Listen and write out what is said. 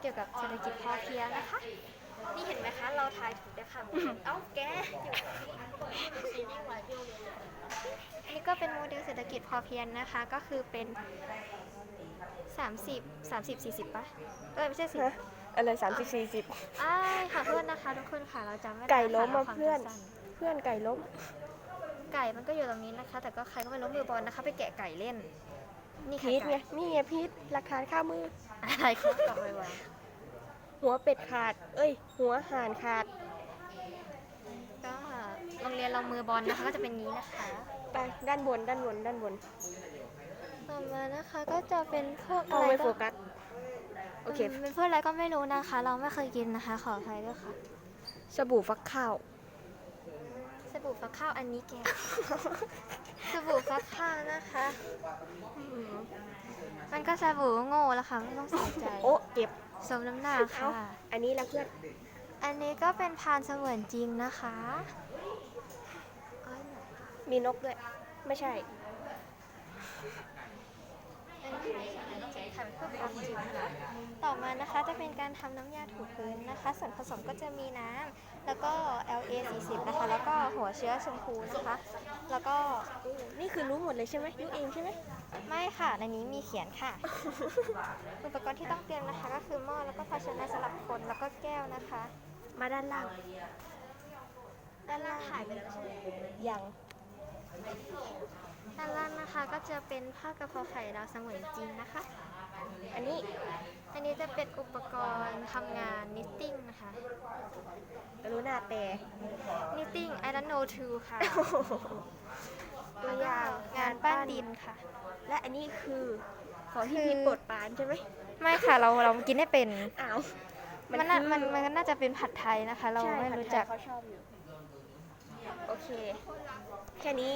เกี่ยวกับเศรษฐกิจพอเพียงนะคะ นี่เห็นไหมคะ เราทายถูกด้วยค่ะเอ้าแกอยู่อันนี้ก็เป็นโมเดลเศรษฐกิจพอเพียงนะคะ ก็คือเป็น 30 30 40ปะเออไม่ใช่สิฮะอะไรสามสิบสี่สิบอ้ายขอโทษนะคะทุกคนค่ะ เราจำไม่ได้ไก่ล้มค่ะมาเพื่อนราความจำสั้เพื่อนไก่ล้ม ไก่มันก็อยู่ตรงนี้นะคะ แต่ก็ใครก็ไม่ล้มมือบอลนะคะ ไปแกะไก่เล่น นี่ค่ะพีทไงไก่นี่ไงพีทหลักฐานข้ามือ อะไรคะกลับไปวางหัวเป็ดขาด เอ้ย หัวห่านขาด ก็โรงเรียนเรามือบอลนะคะก็จะเป็นนี้นะคะ ไปด้านบนด้านบนด้านบนต่อมานะคะก็จะเป็นพวกเอาอะไรไว้ก็โฟกัส โอเคมเป็นพวกอะไรก็ไม่รู้นะคะ เราไม่เคยกินนะคะ ขออภัยด้วยค่ะสบู่ฟักข้าว สบู่ฟักข้าวอันนี้แก สบู่ฟักข้าวนะคะ อื มมันก็สบู่โง่แล้วค่ะไม่ต้องใส่ใจโอ้เก็บสมน้ำหน้าเอาค่ะ อันนี้ละเพื่อนอันนี้ก็เป็นพานเสมือนจริงนะคะอ้อยมีนกด้วย ไม่ใช่อันนี้ถ่ายเพื่อความจริงนะคะต่อ มานะคะจะเป็นการทำน้ำยาถูพื้นนะคะ ส่วนผสมก็จะมีน้ำแล้วก็ LA 40นะคะ แล้วก็หัวเชื้อชมพูนะคะ แล้วก็นี่คือรู้หมดเลยใช่ไหมรู้เองใช่ไหมไม่ค่ะ ในนี้มีเขียนค่ะ อุปกรณ์ที่ต้องเตรียมนะคะ ก็คือหม้อแล้วก็ภาชนะสำหรับคนแล้วก็แก้วนะคะ มาด้านล่างด้านล่างถ่ายไปแล้วใช่ไหมยังด้านล่างนะคะก็จะเป็นผ้ากระเพราไข่ดาวเสมือนจริงนะคะ อันนี้ อันนี้จะเป็นอุปกรณ์ทำงานนิตติ้งนะคะรู้หน้าแต่นิตติ้ง I don't know too ค่ะตัวแล้วอก็ย่างงานปั้นดินค่ะ และอันนี้คือของที่คือพีทโปรดปรานใช่ไหมไม่ค่ะเราเรากินได้เป็นอ้าวมันน่าคือมันมันน่าจะเป็นผัดไทยนะคะ เราใช่ไม่ผัดรู้ไทยจักเขาชอบอยู่โอเค แค่นี้